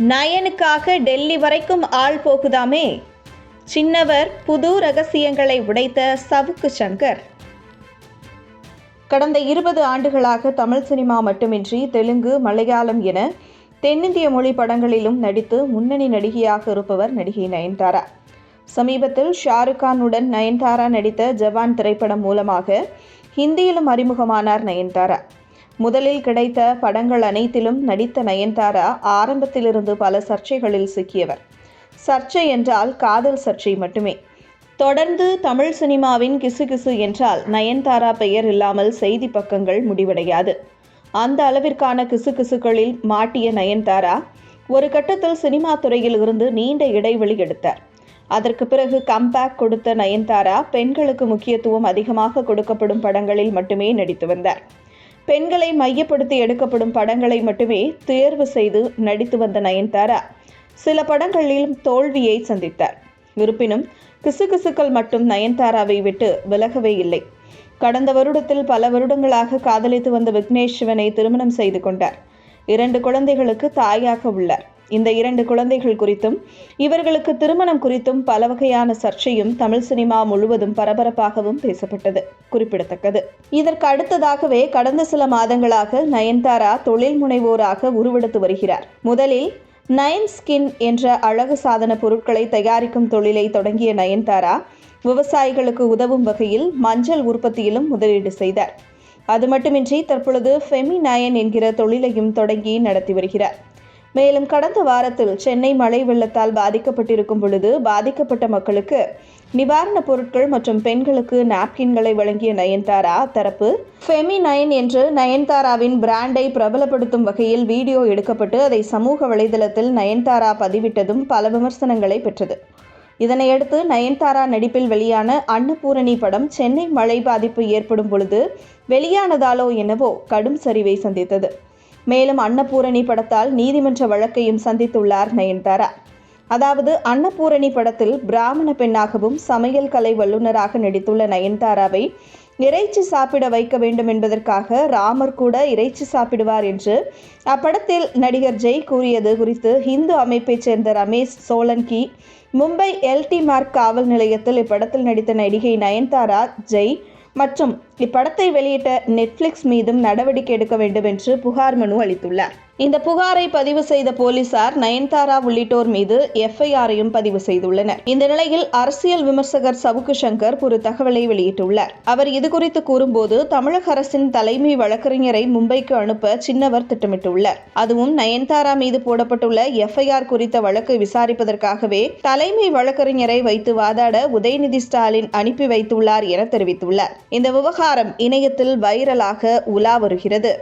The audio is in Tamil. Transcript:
நயனுக்காக டெல்லி வரைக்கும் ஆள் போகுதாமே சின்னவர் புது ரகசியங்களை உடைத்த சவுக்கு சங்கர். கடந்த இருபது ஆண்டுகளாக தமிழ் சினிமா மட்டுமின்றி தெலுங்கு மலையாளம் என தென்னிந்திய மொழி படங்களிலும் நடித்து முன்னணி நடிகையாக இருப்பவர் நடிகை நயன்தாரா. சமீபத்தில் ஷாருக் கானுடன் நயன்தாரா நடித்த ஜவான் திரைப்படம் மூலமாக ஹிந்தியிலும் அறிமுகமானார் நயன்தாரா. முதலில் கிடைத்த படங்கள் அனைத்திலும் நடித்த நயன்தாரா ஆரம்பத்திலிருந்து பல சர்ச்சைகளில் சிக்கியவர். சர்ச்சை என்றால் காதல் சர்ச்சை மட்டுமே. தொடர்ந்து தமிழ் சினிமாவின் கிசுகிசு என்றால் நயன்தாரா பெயர் இல்லாமல் செய்தி பக்கங்கள் முடிவடையாது. அந்த அளவிற்கான கிசுகிசுக்களில் மாட்டிய நயன்தாரா ஒரு கட்டத்தில் சினிமா துறையில் இருந்து நீண்ட இடைவெளி எடுத்தார். அதற்கு பிறகு கம்பேக் கொடுத்த நயன்தாரா பெண்களுக்கு முக்கியத்துவம் அதிகமாக கொடுக்கப்படும் படங்களில் மட்டுமே நடித்து வந்தார். பெண்களை மையப்படுத்தி எடுக்கப்படும் படங்களை மட்டுமே தேர்வு செய்து நடித்து வந்த நயன்தாரா சில படங்களிலும் தோல்வியை சந்தித்தார். இருப்பினும் கிசுகிசுக்கள் மட்டும் நயன்தாராவை விட்டு விலகவே இல்லை. கடந்த வருடத்தில் பல வருடங்களாக காதலித்து வந்த விக்னேஷ் சிவனை திருமணம் செய்து கொண்டார். இரண்டு குழந்தைகளுக்கு தாயாக உள்ளார். இந்த இரண்டு குழந்தைகள் குறித்தும் இவர்களுக்கு திருமணம் குறித்தும் பல வகையான சர்ச்சையும் தமிழ் சினிமா முழுவதும் பரபரப்பாகவும் பேசப்பட்டது குறிப்பிடத்தக்கது. இதற்கு அடுத்ததாகவே கடந்த சில மாதங்களாக நயன்தாரா தொழில் முனைவோராக உருவெடுத்து வருகிறார். முதலில் நயன் ஸ்கின் என்ற அழகு சாதன பொருட்களை தயாரிக்கும் தொழிலை தொடங்கிய நயன்தாரா விவசாயிகளுக்கு உதவும் வகையில் மஞ்சள் உற்பத்தியிலும் முதலீடு செய்தார். அது மட்டுமின்றி தற்பொழுது ஃபெமி நயன் என்கிற தொழிலையும் தொடங்கி நடத்தி வருகிறார். மேலும் கடந்த வாரத்தில் சென்னை மழை வெள்ளத்தால் பாதிக்கப்பட்டிருக்கும் பொழுது பாதிக்கப்பட்ட மக்களுக்கு நிவாரணப் பொருட்கள் மற்றும் பெண்களுக்கு நாப்கின்களை வழங்கிய நயன்தாரா தரப்பு. ஃபெமி நயன் என்று நயன்தாராவின் பிராண்டை பிரபலப்படுத்தும் வகையில் வீடியோ எடுக்கப்பட்டு அதை சமூக வலைதளத்தில் நயன்தாரா பதிவிட்டதும் பல விமர்சனங்களை பெற்றது. இதனையடுத்து நயன்தாரா நடிப்பில் வெளியான அன்னபூரணி படம் சென்னை மழை பாதிப்பு ஏற்படும் பொழுது வெளியானதாலோ என்னவோ கடும் சரிவை சந்தித்தது. மேலும் அன்னபூரணி படத்தால் நீதிமன்ற வழக்கையும் சந்தித்துள்ளார் நயன்தாரா அதாவது அன்னபூரணி படத்தில் பிராமண பெண்ணாகவும் சமையல் கலை வல்லுநராக நடித்துள்ள நயன்தாராவை இறைச்சி சாப்பிட வைக்க வேண்டும் என்பதற்காக ராமர் கூட இறைச்சி சாப்பிடுவார் என்று அப்படத்தில் நடிகர் ஜெய் கூறியது குறித்து இந்து அமைப்பைச் சேர்ந்த ரமேஷ் சோலன்கி மும்பை எல்டி மார்க் காவல் நிலையத்தில் இப்படத்தில் நடித்த நடிகை நயன்தாரா ஜெய் மற்றும் இப்படத்தை வெளியிட்ட நெட்ஃப்ளிக்ஸ் மீதும் நடவடிக்கை எடுக்க வேண்டும் என்று புகார் மனு அளித்துள்ளார். இந்த புகாரை பதிவு செய்த போலீசார் நயன்தாரா உள்ளிட்டோர் மீது எஃப்ஐஆரையும் பதிவு செய்துள்ளனர். இந்த நிலையில் அரசியல் விமர்சகர் சவுக்கு சங்கர் ஒரு தகவலை வெளியிட்டுள்ளார். அவர் இதுகுறித்து கூறும்போது தமிழக அரசின் தலைமை வழக்கறிஞரை மும்பைக்கு அனுப்ப சின்னவர் திட்டமிட்டுள்ளார். அதுவும் நயன்தாரா மீது போடப்பட்டுள்ள எஃப்ஐஆர் குறித்த வழக்கை விசாரிப்பதற்காகவே தலைமை வழக்கறிஞரை வைத்து வாதாட உதயநிதி ஸ்டாலின் அனுப்பி வைத்துள்ளார் என தெரிவித்துள்ளார். இந்த விவகாரம் இணையத்தில் வைரலாக உலா வருகிறது.